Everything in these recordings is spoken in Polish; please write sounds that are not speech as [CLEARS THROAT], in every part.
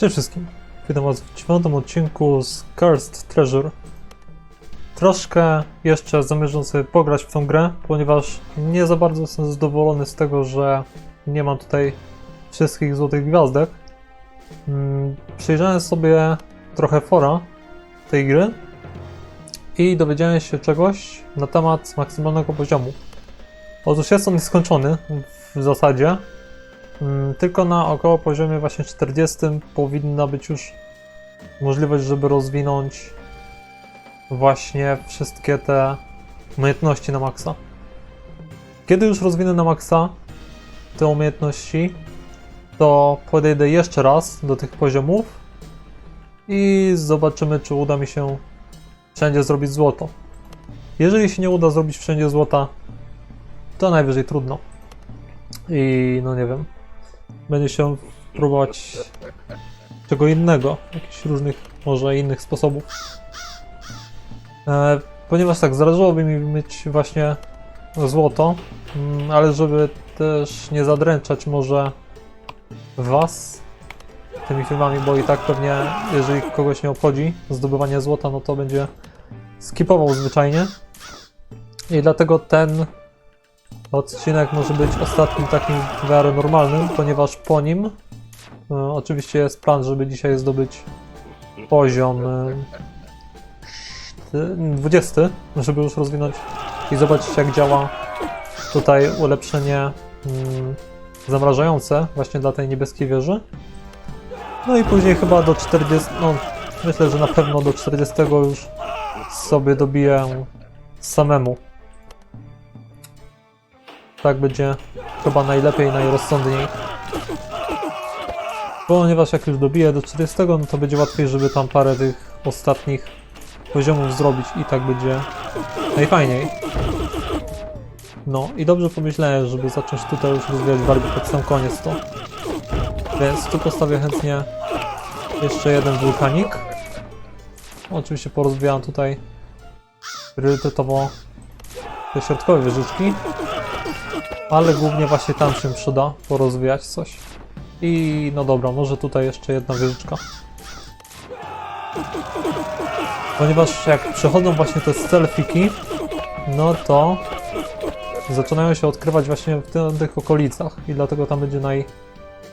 Cześć wszystkim. Witam was w dziewiątym odcinku z Cursed Treasure. Troszkę jeszcze zamierzam sobie pograć w tą grę, ponieważ nie za bardzo jestem zadowolony z tego, że nie mam tutaj wszystkich złotych gwiazdek. Mm, Przejrzałem sobie trochę fora tej gry i dowiedziałem się czegoś na temat maksymalnego poziomu. Otóż jest on nieskończony w zasadzie, Tylko na około poziomie właśnie 40 powinna być już możliwość, żeby rozwinąć właśnie wszystkie te umiejętności na maksa. Kiedy już rozwinę na maksa te umiejętności, to podejdę jeszcze raz do tych poziomów i zobaczymy, czy uda mi się wszędzie zrobić złoto. Jeżeli się nie uda zrobić wszędzie złota, to najwyżej trudno. I no nie wiem będzie się próbować czego innego, jakichś różnych, może innych sposobów. E, ponieważ tak, zależałoby mi mieć właśnie złoto, mm, ale żeby też nie zadręczać może was tymi filmami, bo i tak pewnie, jeżeli kogoś nie obchodzi zdobywanie złota, no to będzie skipował zwyczajnie. I dlatego ten Odcinek może być ostatnim takim w miarę normalnym, ponieważ po nim e, oczywiście jest plan, żeby dzisiaj zdobyć poziom e, szty- 20, żeby już rozwinąć i zobaczyć jak działa tutaj ulepszenie mm, zamrażające właśnie dla tej niebieskiej wieży. No i później chyba do 40, no myślę, że na pewno do 40 już sobie dobiję samemu. Tak będzie chyba najlepiej, najrozsądniej. Ponieważ jak już dobiję do 40, no to będzie łatwiej, żeby tam parę tych ostatnich poziomów zrobić i tak będzie najfajniej. No i dobrze pomyślałem, żeby zacząć tutaj już rozwijać bardziej pod sam koniec to. Więc tu postawię chętnie jeszcze jeden wulkanik. Oczywiście porozwijam tutaj priorytetowo te środkowe wieżyczki. Ale głównie właśnie tam się przyda porozwijać coś. I no dobra, może tutaj jeszcze jedna wieżyczka. Ponieważ jak przechodzą właśnie te stelfiki, no to zaczynają się odkrywać właśnie w tym- tych okolicach i dlatego tam będzie naj,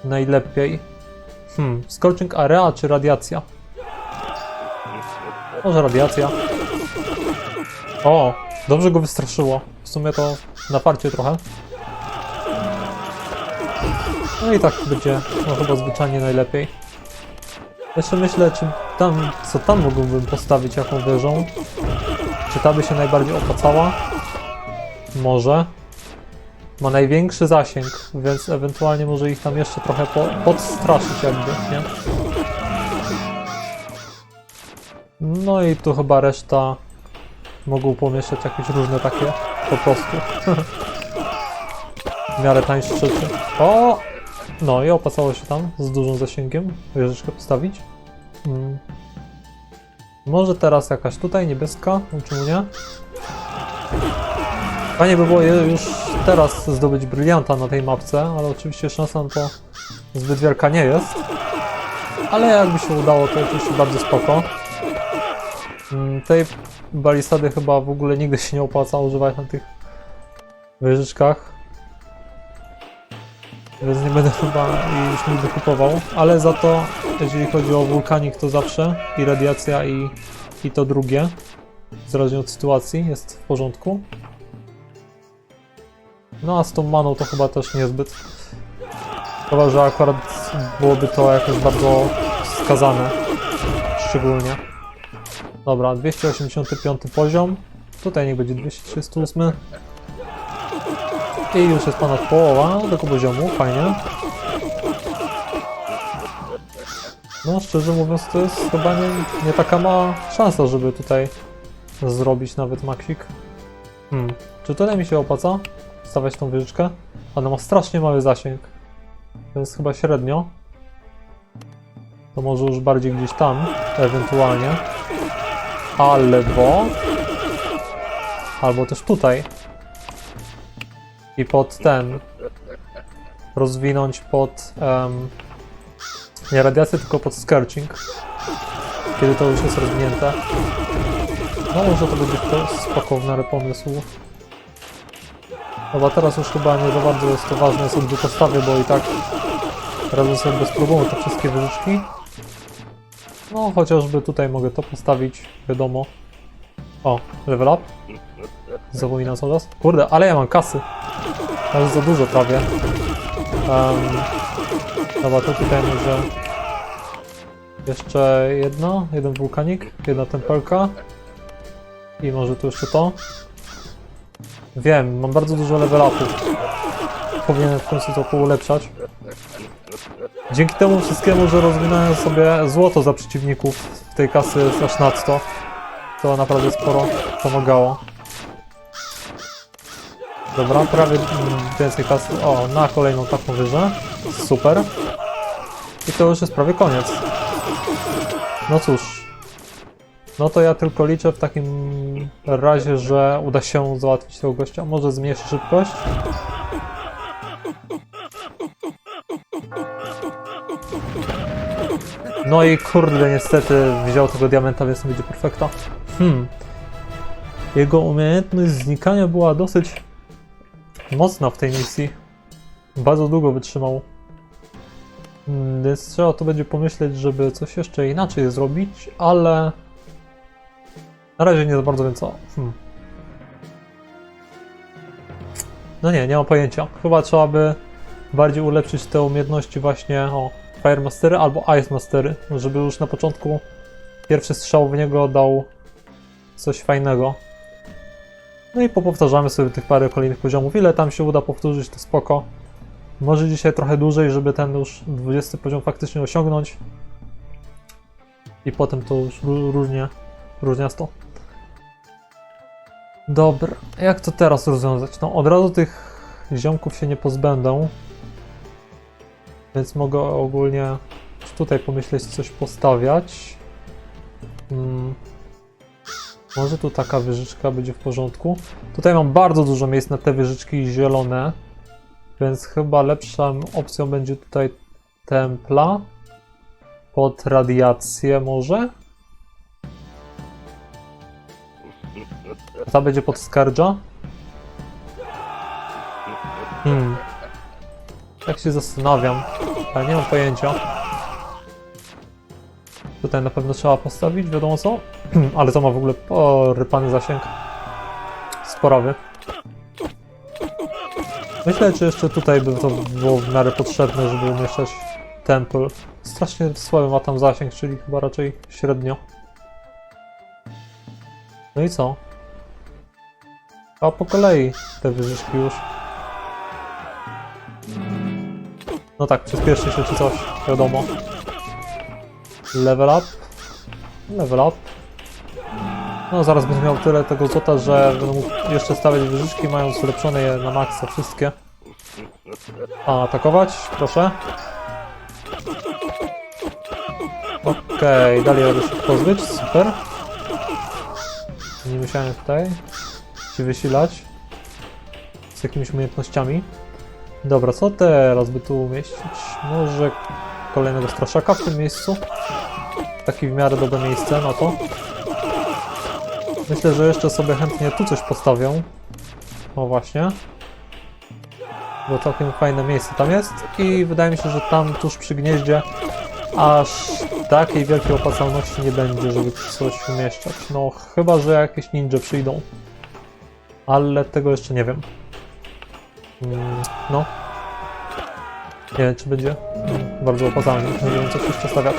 najlepiej. Hmm, scorching area czy radiacja? Może radiacja. O, dobrze go wystraszyło. W sumie to na parcie trochę. No i tak będzie no, chyba zwyczajnie najlepiej. Jeszcze myślę, czy tam, co tam mógłbym postawić, jaką wieżą. Czy ta by się najbardziej opłacała? Może. Ma największy zasięg, więc ewentualnie może ich tam jeszcze trochę po, podstraszyć jakby, nie? No i tu chyba reszta mogą pomieszać jakieś różne takie po prostu. [LAUGHS] w miarę tańsze rzeczy. O! No i opłacało się tam z dużym zasięgiem wieżyczkę postawić. Mm. Może teraz jakaś tutaj niebieska, no czemu nie? Fajnie by było już teraz zdobyć brylianta na tej mapce, ale oczywiście szansa na to zbyt wielka nie jest. Ale jakby się udało, to oczywiście bardzo spoko. Mm, Tej balisady chyba w ogóle nigdy się nie opłaca używać na tych wieżyczkach. Więc nie będę chyba już nigdy kupował, ale za to, jeżeli chodzi o wulkanik, to zawsze i radiacja, i, i to drugie, zależnie od sytuacji, jest w porządku. No a z tą maną to chyba też niezbyt. Chyba, że akurat byłoby to jakoś bardzo wskazane, szczególnie. Dobra, 285 poziom. Tutaj niech będzie 238. I już jest ponad połowa tego poziomu, fajnie. No, szczerze mówiąc, to jest chyba nie, nie taka mała szansa, żeby tutaj zrobić nawet maksik. Hmm, czy tutaj mi się opłaca stawiać tą wieżyczkę? Ona ma strasznie mały zasięg, więc chyba średnio. To może już bardziej gdzieś tam, ewentualnie. Albo... Albo też tutaj i pod ten rozwinąć pod em, Nie radiację, tylko pod scorching. Kiedy to już jest rozwinięte. No może to będzie to spoko w miarę pomysłu. Chyba teraz już chyba nie za bardzo jest to ważne, co gdzie postawię, bo i tak razem sobie spróbuję te wszystkie wyżyczki. No chociażby tutaj mogę to postawić, wiadomo. O, level up. Zapominam co. Kurde, ale ja mam kasy. Jest za dużo prawie. Um, dobra, to tutaj może jeszcze jedno, jeden wulkanik, jedna tempelka i może tu jeszcze to. Wiem, mam bardzo dużo level upów. Powinienem w końcu to poulepszać. Dzięki temu wszystkiemu, że rozwinąłem sobie złoto za przeciwników w tej kasy aż nadto, to naprawdę sporo pomagało. Dobra, prawie więcej kasy. O, na kolejną taką wieżę. Super. I to już jest prawie koniec. No cóż. No to ja tylko liczę w takim razie, że uda się załatwić tego gościa. Może zmniejszy szybkość. No i kurde, niestety wziął tego diamenta, więc nie będzie perfekta. Hmm. Jego umiejętność znikania była dosyć mocna w tej misji. Bardzo długo wytrzymał. Mm, Więc trzeba tu będzie pomyśleć, żeby coś jeszcze inaczej zrobić, ale na razie nie za bardzo wiem co. Hmm. No nie, nie mam pojęcia. Chyba trzeba by bardziej ulepszyć te umiejętności właśnie o Fire Mastery albo Ice Mastery, żeby już na początku pierwszy strzał w niego dał coś fajnego. No i popowtarzamy sobie tych parę kolejnych poziomów. Ile tam się uda powtórzyć, to spoko. Może dzisiaj trochę dłużej, żeby ten już 20 poziom faktycznie osiągnąć. I potem to już ró- różnie, różniasto. Dobra, jak to teraz rozwiązać? No od razu tych ziomków się nie pozbędę. Więc mogę ogólnie tutaj pomyśleć coś postawiać. Mm. Może tu taka wieżyczka będzie w porządku. Tutaj mam bardzo dużo miejsc na te wieżyczki zielone, więc chyba lepszą opcją będzie tutaj templa pod radiację może. Ta będzie pod skardża. Hmm. Tak się zastanawiam, ale nie mam pojęcia. Tutaj na pewno trzeba postawić, wiadomo co. [CLEARS THROAT] Ale to ma w ogóle porypany zasięg. Sporowy. Myślę, czy jeszcze tutaj by to było w miarę potrzebne, żeby umieszczać temple. Strasznie słaby ma tam zasięg, czyli chyba raczej średnio. No i co? A po kolei te wyżyczki już. No tak, przyspieszy się czy coś, wiadomo. Level up. Level up. No zaraz będę miał tyle tego złota, że będę mógł jeszcze stawiać wyżyczki, mając ulepszone je na maksa wszystkie. A, atakować? Proszę. Okej, dalej radę się pozbyć, super. Nie musiałem tutaj się wysilać z jakimiś umiejętnościami. Dobra, co teraz by tu umieścić? Może kolejnego straszaka w tym miejscu? Takie w miarę dobre miejsce na to. Myślę, że jeszcze sobie chętnie tu coś postawią. O właśnie. Bo całkiem fajne miejsce tam jest. I wydaje mi się, że tam tuż przy gnieździe aż takiej wielkiej opłacalności nie będzie, żeby coś umieszczać. No chyba, że jakieś ninja przyjdą. Ale tego jeszcze nie wiem. Mm, no. Nie wiem, czy będzie bardzo opłacalnie. Nie wiem, co tu jeszcze stawiać.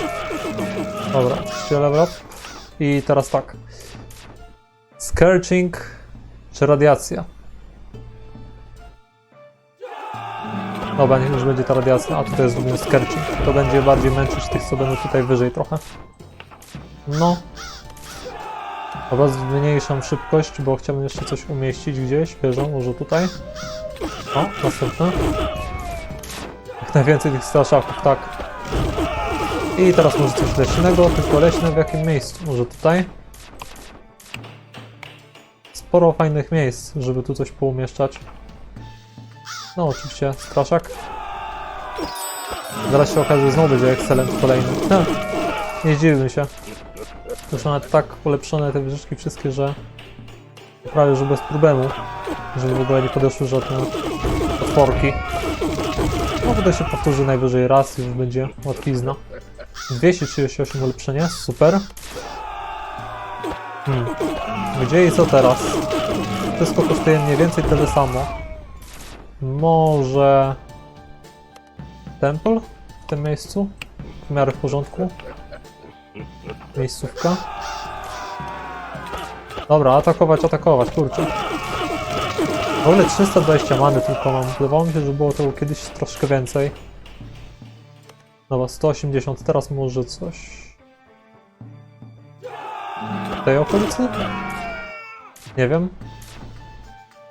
Dobra, up. I teraz tak. Scorching czy radiacja? Dobra, niech już będzie ta radiacja, a tutaj jest również scorching. To będzie bardziej męczyć tych, co będą tutaj wyżej trochę. No. Dobra, zmniejszam szybkość, bo chciałbym jeszcze coś umieścić gdzieś. Wierzę, może tutaj. O, następne. Jak najwięcej tych straszaków, tak. I teraz może coś leśnego, tylko leśne w jakim miejscu? Może tutaj? Sporo fajnych miejsc, żeby tu coś poumieszczać. No oczywiście, straszak. Zaraz się okaże, że znowu będzie Excellent kolejny. Ha, nie zdziwiłbym się. Już one tak polepszone te wieżyczki wszystkie, że prawie że bez problemu, żeby w ogóle nie podeszły żadne otworki. No tutaj się powtórzy najwyżej raz już będzie łatwizna. 238 ulepszenie, super. Gdzie i co teraz? Wszystko kosztuje mniej więcej tyle samo. Może... Temple w tym miejscu? W miarę w porządku. Miejscówka. Dobra, atakować, atakować, kurczę. W ogóle 320 many tylko mam. Wydawało mi się, że było tego kiedyś troszkę więcej. Dobra, 180, teraz może coś... W tej okolicy? Nie wiem.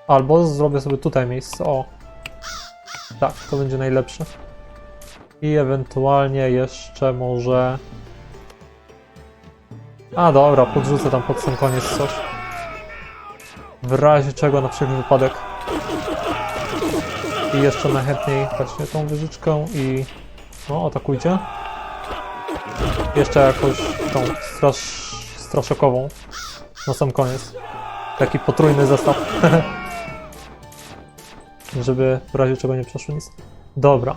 Albo zrobię sobie tutaj miejsce, o. Tak, to będzie najlepsze. I ewentualnie jeszcze może... A dobra, podrzucę tam pod sam koniec coś. W razie czego na wszelki wypadek. I jeszcze najchętniej właśnie tą wyżyczkę i... No, atakujcie. Jeszcze jakąś tą straż... straszokową. Na sam koniec. Taki potrójny zestaw. [LAUGHS] Żeby w razie czego nie przeszło nic. Dobra.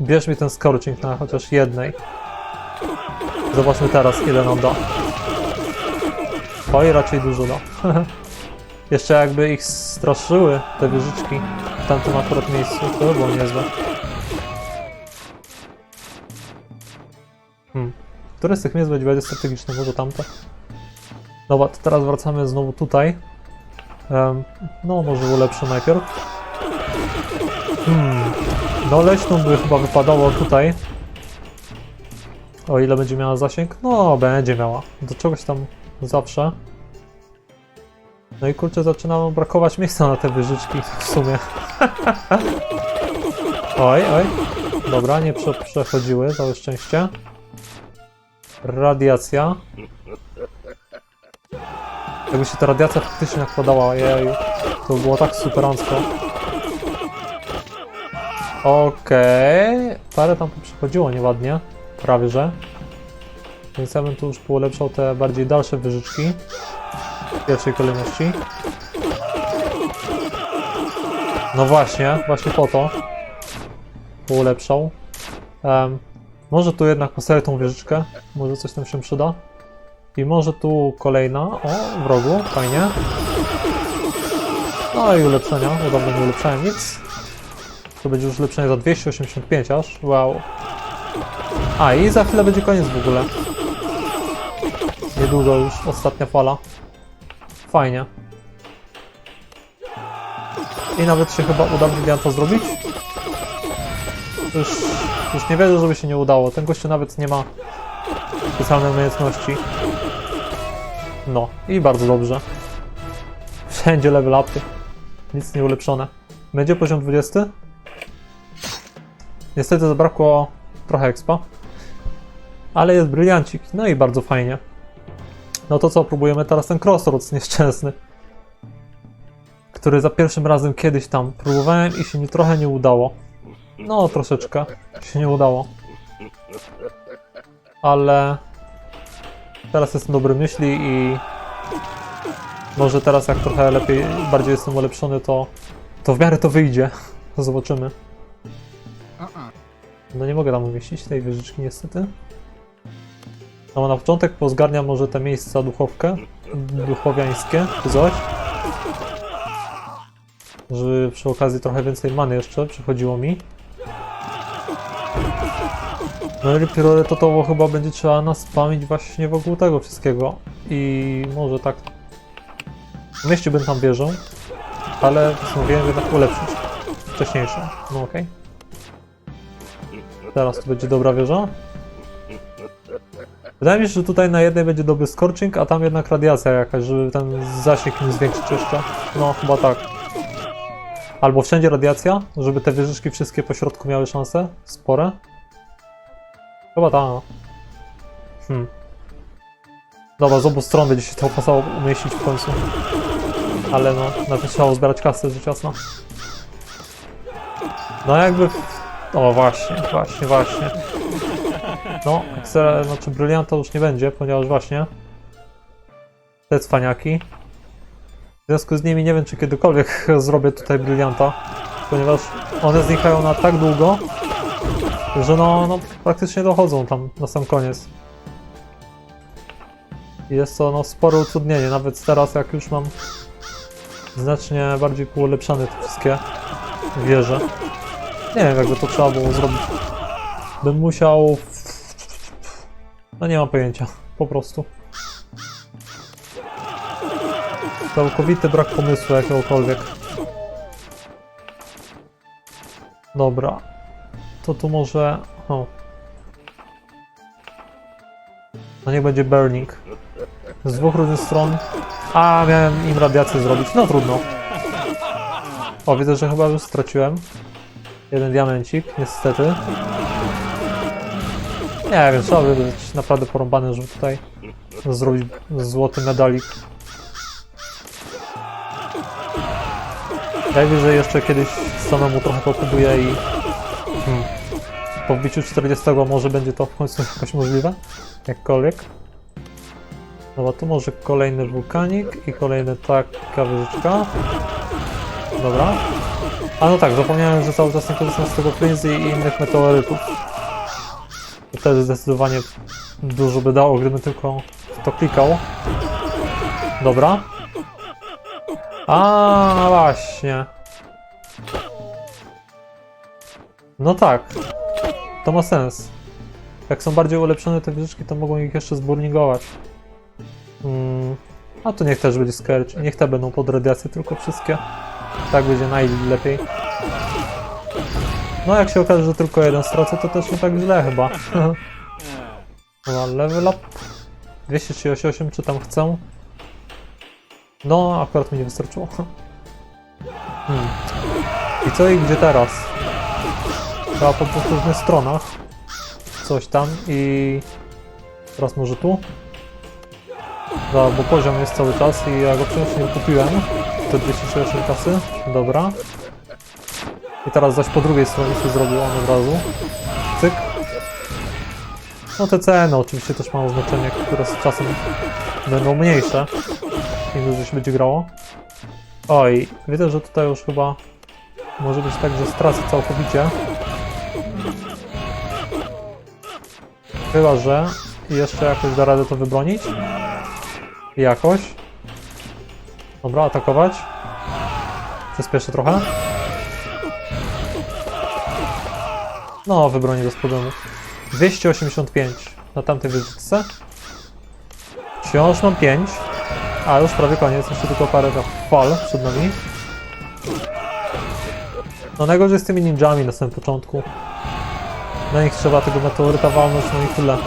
Bierz mi ten scorching na chociaż jednej. Zobaczmy teraz, ile nam da. Oj, raczej dużo da. [LAUGHS] Jeszcze jakby ich straszyły, te wieżyczki, w tamtym akurat miejscu, to by było niezłe. Hmm. Które z tych miejsc będzie strategiczne? Może tamte? Dobra, to teraz wracamy znowu tutaj. No, może ulepszę najpierw. Hmm. No, leśną by chyba wypadało tutaj. O ile będzie miała zasięg? No, będzie miała. Do czegoś tam zawsze. No i kurczę, zaczyna brakować miejsca na te wyżyczki w sumie. [LAUGHS] oj, oj. Dobra, nie prze przechodziły, całe szczęście. Radiacja. Jakby się ta radiacja faktycznie nakładała, jej, to by było tak superancko. Okej, parę tam przechodziło nieładnie, prawie że. Więc ja bym tu już polepszał te bardziej dalsze wyżyczki w pierwszej kolejności. No właśnie, właśnie po to ulepszał. Em, może tu jednak postawię tą wieżyczkę, może coś tam się przyda. I może tu kolejna, o, w rogu, fajnie. No i ulepszenia, bo dawno nie ulepszałem nic. To będzie już ulepszenie za 285 aż, wow. A i za chwilę będzie koniec w ogóle. Niedługo już ostatnia fala. Fajnie. I nawet się chyba uda to zrobić. Już, już nie wierzę, żeby się nie udało. Ten gościu nawet nie ma specjalnej umiejętności. No, i bardzo dobrze. Wszędzie level upy. Nic nie ulepszone. Będzie poziom 20? Niestety zabrakło trochę expa. Ale jest bryliancik. No i bardzo fajnie. No to co, próbujemy teraz ten crossroads nieszczęsny. Który za pierwszym razem kiedyś tam próbowałem i się mi trochę nie udało. No, troszeczkę się nie udało. Ale teraz jestem dobry myśli i może teraz jak trochę lepiej, bardziej jestem ulepszony, to, to w miarę to wyjdzie. [LAUGHS] Zobaczymy. No nie mogę tam umieścić tej wieżyczki niestety. No na początek pozgarniam może te miejsca duchowkę, duchowiańskie, czy coś. Żeby przy okazji trochę więcej many jeszcze przychodziło mi. Priorytetowo chyba będzie trzeba naspamić właśnie wokół tego wszystkiego. I może tak... Umieściłbym tam wieżę, ale postanowiłem jednak ulepszyć wcześniejszą. No okej. Teraz to będzie dobra wieża. Wydaje mi się, że tutaj na jednej będzie dobry scorching, a tam jednak radiacja jakaś, żeby ten zasięg im zwiększyć jeszcze. No, chyba tak. Albo wszędzie radiacja, żeby te wieżyczki wszystkie po środku miały szanse spore. Chyba ta. Hmm. Dobra, z obu stron będzie się to opłacało umieścić w końcu. Ale no, na trzeba zbierać kasę, rzecz jasna. No jakby O, właśnie, właśnie, właśnie. No, Excel, znaczy Brylianta już nie będzie, ponieważ właśnie te cwaniaki. W związku z nimi nie wiem, czy kiedykolwiek [LAUGHS] zrobię tutaj Brylianta, ponieważ one znikają na tak długo, że no, no praktycznie dochodzą tam na sam koniec. Jest to no, spore utrudnienie, nawet teraz jak już mam znacznie bardziej ulepszane te wszystkie wieże. Nie wiem, jakby to trzeba było zrobić. Bym musiał. No nie mam pojęcia, po prostu. Całkowity brak pomysłu jakiegokolwiek. Dobra. To tu może. O. No niech będzie burning. Z dwóch różnych stron. A, miałem im radiację zrobić. No trudno. O, widzę, że chyba już straciłem. Jeden diamencik, niestety. Nie wiem, trzeba by być naprawdę porąbane, żeby tutaj zrobić złoty medalik. Najwyżej jeszcze kiedyś samemu trochę popróbuję i po wbiciu 40 może będzie to w końcu jakoś możliwe. Jakkolwiek. Dobra, tu może kolejny wulkanik i kolejny taka wieżyczka. Dobra. A no tak, zapomniałem, że cały czas nie korzystam z tego Frenzy i innych meteorytów. Wtedy zdecydowanie dużo by dało, gdybym tylko to klikał. Dobra. A właśnie. No tak. To ma sens. Jak są bardziej ulepszone te wieżyczki, to mogą ich jeszcze zburningować. Mm. A to niech też będzie skercz. Niech te będą pod radiację, tylko wszystkie. Tak będzie najlepiej. No jak się okaże, że tylko jeden stracę, to też nie tak źle chyba. Dobra, [LAUGHS] level up. 238 czy tam chcę? No, akurat mi nie wystarczyło. [LAUGHS] Hmm. I co i gdzie teraz? Chyba po dwóch różnych stronach. Coś tam i... Teraz może tu? Dobra, bo poziom jest cały czas i ja go przecież nie kupiłem. Te 238 kasy. Dobra. I teraz zaś po drugiej stronie się zrobił on od razu. Cyk. No te ceny oczywiście też mają znaczenie, które z czasem będą mniejsze. Im dłużej się będzie grało. Oj, widzę, że tutaj już chyba może być tak, że stracę całkowicie. Chyba, że jeszcze jakoś da radę to wybronić. Jakoś. Dobra, atakować. Przyspieszę trochę. No, wybronię bez problemu. 285 na tamtej wyrzutce. Wciąż mam 5. A już prawie koniec, jeszcze tylko parę fal przed nami. No najgorzej z tymi ninjami na samym początku. Na nich trzeba tego meteoryta walnąć, no i tyle.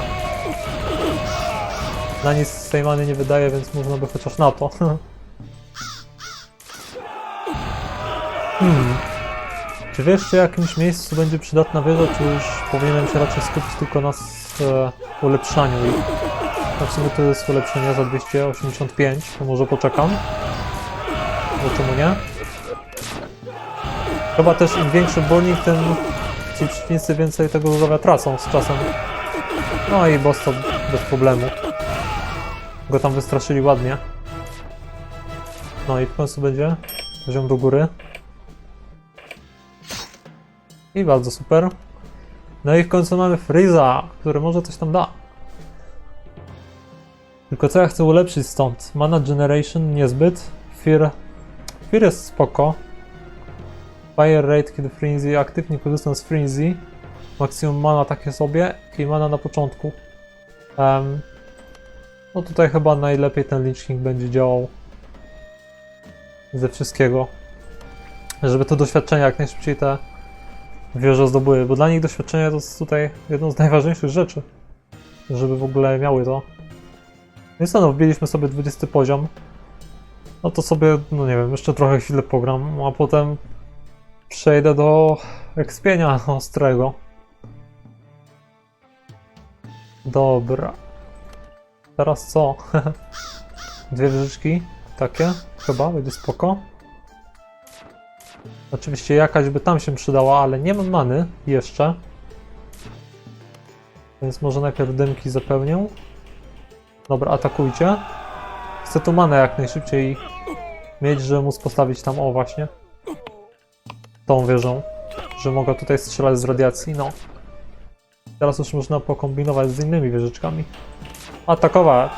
Na nic z tej many nie wydaje, więc można by chociaż na to. [LAUGHS] hmm. Czy wiesz, czy w jakimś miejscu będzie przydatna wieża, czy już powinienem się raczej skupić tylko na e, ulepszaniu ich? No w sumie to jest ulepszenie za 285, to może poczekam. Bo czemu nie? Chyba też im większy burning, tym ci przeciwnicy więcej tego zdrowia tracą z czasem. No i boss to bez problemu. Go tam wystraszyli ładnie. No i w końcu będzie poziom do góry. I bardzo super. No i w końcu mamy Freeza, który może coś tam da. Tylko co ja chcę ulepszyć stąd? Mana Generation niezbyt. Fear. Fear jest spoko. Fire Rate, kiedy Frenzy aktywnie korzystam z Frenzy. Maksimum mana takie sobie i mana na początku. Em, no tutaj chyba najlepiej ten Lich King będzie działał. Ze wszystkiego. Żeby te doświadczenia jak najszybciej te wieże zdobyły, bo dla nich doświadczenie to jest tutaj jedną z najważniejszych rzeczy. Żeby w ogóle miały to. Więc no, wbiliśmy sobie 20 poziom. No to sobie, no nie wiem, jeszcze trochę chwilę pogram, a potem przejdę do ekspienia ostrego. Dobra. Teraz co? [LAUGHS] Dwie wieżyczki, takie, chyba, będzie spoko. Oczywiście jakaś by tam się przydała, ale nie mam many jeszcze. Więc może najpierw dymki zapełnię. Dobra, atakujcie. Chcę tu manę jak najszybciej mieć, żeby móc postawić tam, o właśnie. Tą wieżą. Że mogę tutaj strzelać z radiacji, no. Teraz już można pokombinować z innymi wieżyczkami. Atakować!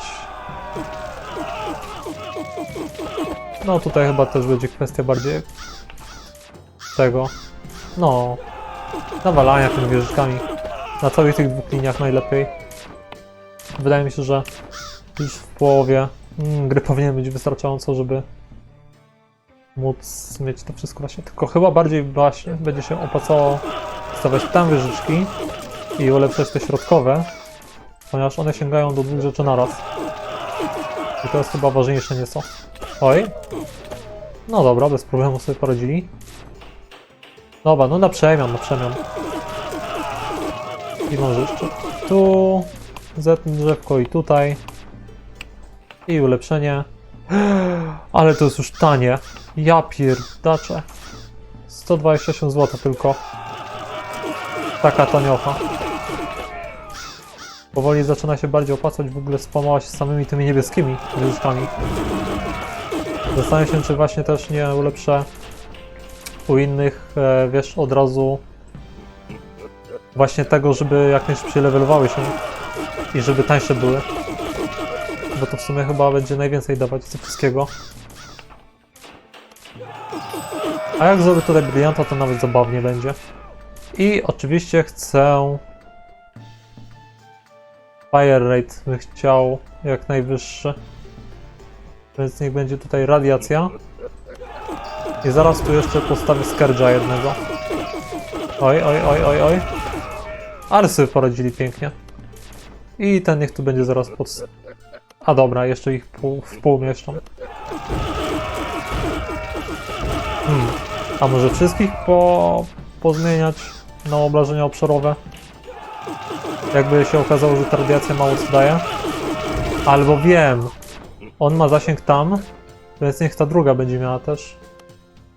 No tutaj chyba też będzie kwestia bardziej tego. No. Nawalania tymi wieżyczkami. Na całych tych dwóch liniach najlepiej. Wydaje mi się, że już w połowie mm, gry powinien być wystarczająco, żeby móc mieć to wszystko właśnie. Tylko chyba bardziej właśnie będzie się opłacało stawiać tam wieżyczki i ulepszać te środkowe, ponieważ one sięgają do dwóch rzeczy naraz. I to jest chyba ważniejsze nieco. Oj. No dobra, bez problemu sobie poradzili. Dobra, no na przemian, na przemian. I może jeszcze tu. Zetnę drzewko i tutaj. I ulepszenie. Ale to jest już tanie. Ja pierdaczę. 127 zł tylko. Taka taniocha. Powoli zaczyna się bardziej opłacać w ogóle spamała się samymi tymi niebieskimi wieżyczkami. Zastanawiam się, czy właśnie też nie ulepszę u innych, e, wiesz, od razu właśnie tego, żeby jak najszybciej levelowały się i żeby tańsze były. Bo to w sumie chyba będzie najwięcej dawać ze wszystkiego. A jak zrobię tutaj brilianta, to nawet zabawnie będzie. I oczywiście chcę... Fire rate bym chciał jak najwyższy. Więc niech będzie tutaj radiacja. I zaraz tu jeszcze postawię Scourge'a jednego. Oj, oj, oj, oj, oj. Sobie poradzili pięknie. I ten niech tu będzie zaraz pod... A dobra, jeszcze ich pół, w pół mieszczą. Hmm. A może wszystkich po... pozmieniać na obrażenia obszarowe? Jakby się okazało, że ta radiacja mało co daje? Albo wiem, on ma zasięg tam, więc niech ta druga będzie miała też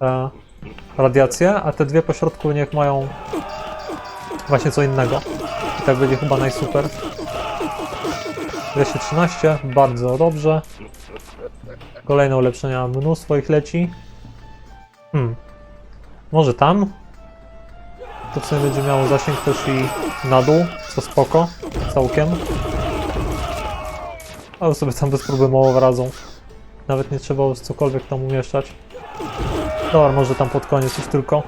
e, radiację, a te dwie pośrodku niech mają właśnie co innego. I tak będzie chyba najsuper. 213, bardzo dobrze. Kolejne ulepszenia, mnóstwo ich leci. Hmm. Może tam? To w sumie będzie miało zasięg też i na dół, co spoko, całkiem. Ale sobie tam bezproblemowo wradzą. Nawet nie trzeba cokolwiek tam umieszczać. Dobra, może tam pod koniec już tylko.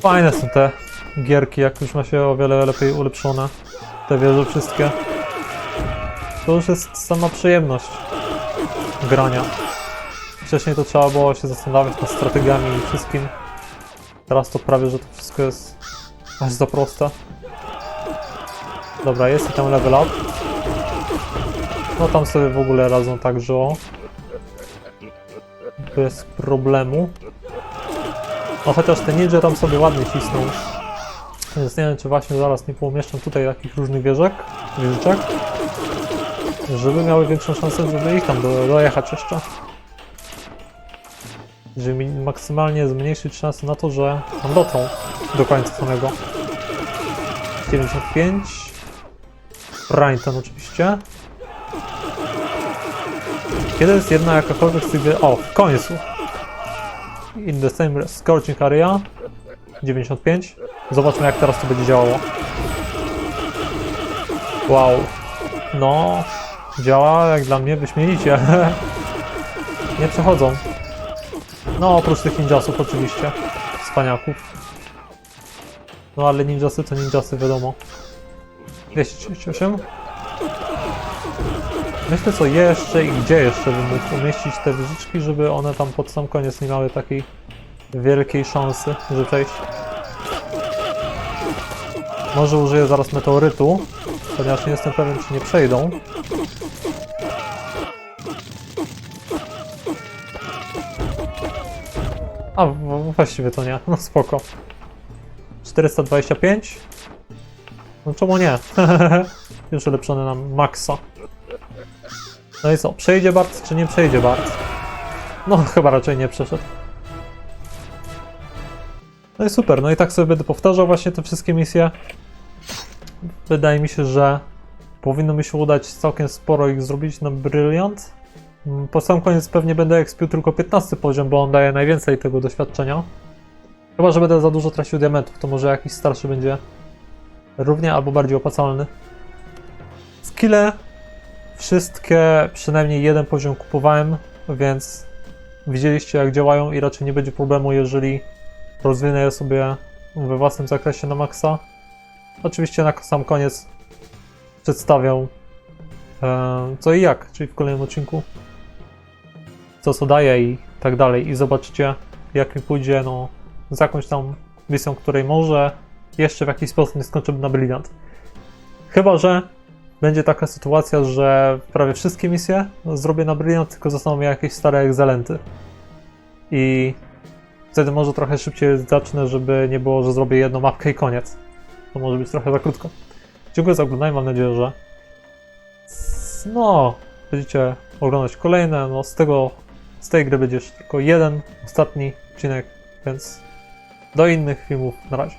Fajne są te gierki, jak już ma się o wiele lepiej ulepszone. Te wieże wszystkie. To już jest sama przyjemność grania. Wcześniej to trzeba było się zastanawiać nad strategiami i wszystkim. Teraz to prawie, że to wszystko jest aż za proste. Dobra, jest i tam level up. No tam sobie w ogóle radzą tak, że o. Bez problemu. No chociaż te ninja tam sobie ładnie cisną. Nie wiem, czy właśnie zaraz nie poumieszczam tutaj takich różnych wieżek, wieżyczek. Żeby miały większą szansę, żeby ich tam do, dojechać jeszcze. Żeby maksymalnie zmniejszyć szanse na to, że tam dotrą do końca samego. 95. Brighton oczywiście. Kiedy jest jedna jakakolwiek z tych... O, w końcu! In the same scorching area. 95. Zobaczmy jak teraz to będzie działało. Wow. No, działa jak dla mnie wyśmienicie. [LAUGHS] Nie przechodzą. No, oprócz tych ninjasów oczywiście. Wspaniaków. No ale ninjasy to ninjasy wiadomo. 238. Myślę co jeszcze i gdzie jeszcze bym mógł umieścić te wieżyczki, żeby one tam pod sam koniec nie miały takiej wielkiej szansy, żeby przejść. Może użyję zaraz meteorytu, ponieważ nie jestem pewien czy nie przejdą. A, właściwie to nie, [LAUGHS] no spoko. 425? No czemu nie? [LAUGHS] Już ulepszony nam maksa. No i co, przejdzie Bart czy nie przejdzie Bart? No [LAUGHS] chyba raczej nie przeszedł. No i super, no i tak sobie będę powtarzał właśnie te wszystkie misje. Wydaje mi się, że powinno mi się udać całkiem sporo ich zrobić na Brilliant. Mm, Po sam koniec pewnie będę expił tylko 15 poziom, bo on daje najwięcej tego doświadczenia. Chyba, że będę za dużo tracił diamentów, to może jakiś starszy będzie równie albo bardziej opłacalny. Skille wszystkie przynajmniej jeden poziom kupowałem, więc widzieliście jak działają i raczej nie będzie problemu, jeżeli rozwinę je sobie we własnym zakresie na maksa. Oczywiście na sam koniec przedstawię e, co i jak, czyli w kolejnym odcinku co co daje i tak dalej i zobaczycie jak mi pójdzie no z jakąś tam misją, której może jeszcze w jakiś sposób nie skończymy na Brilliant. Chyba, że będzie taka sytuacja, że prawie wszystkie misje zrobię na Brilliant, tylko zostaną mi jakieś stare egzalenty. I wtedy może trochę szybciej zacznę, żeby nie było, że zrobię jedną mapkę i koniec. To może być trochę za krótko. Dziękuję za oglądanie, mam nadzieję, że no, będziecie oglądać kolejne, no z tego, z tej gry będzie jeszcze tylko jeden, ostatni odcinek, więc do innych filmów na razie.